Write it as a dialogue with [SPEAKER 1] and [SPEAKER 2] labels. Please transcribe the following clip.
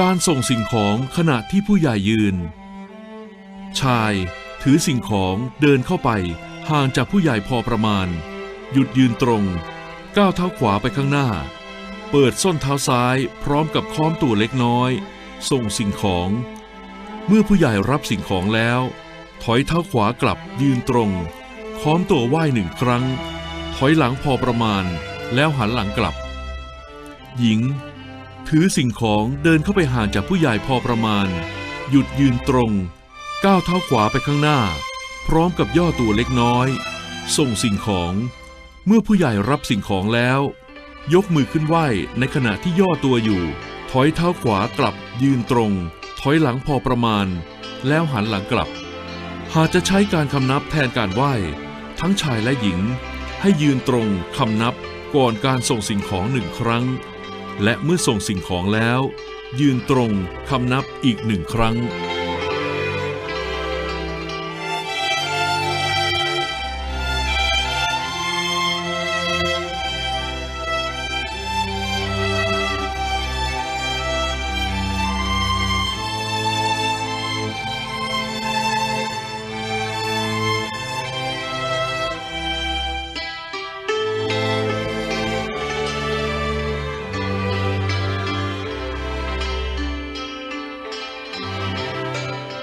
[SPEAKER 1] การส่งสิ่งของขณะที่ผู้ใหญ่ยืน ชายถือสิ่งของเดินเข้าไปห่างจากผู้ใหญ่พอประมาณ หยุดยืนตรง ก้าวเท้าขวาไปข้างหน้า เปิดส้นเท้าซ้ายพร้อมกับค้อมตัวเล็กน้อย ส่งสิ่งของ เมื่อผู้ใหญ่รับสิ่งของแล้ว ถอยเท้าขวากลับยืนตรง ค้อมตัวไหว้หนึ่งครั้ง ถอยหลังพอประมาณ แล้วหันหลังกลับ หญิง ถือสิ่งของเดินเข้าไปห่างจากผู้ใหญ่พอประมาณ หยุดยืนตรง ก้าวเท้าขวาไปข้างหน้า พร้อมกับย่อตัวเล็กน้อย ส่งสิ่งของ เมื่อผู้ใหญ่รับสิ่งของแล้ว ยกมือขึ้นไหวในขณะที่ย่อตัวอยู่ ถอยเท้าขวากลับยืนตรง ถอยหลังพอประมาณ แล้วหันหลังกลับ หากจะใช้การคำนับแทนการไหวทั้งชายและหญิง ให้ยืนตรงคำนับก่อนการส่งสิ่งของหนึ่งครั้ง และเมื่อส่งสิ่งของแล้ว ยืนตรงคำนับอีกหนึ่งครั้ง「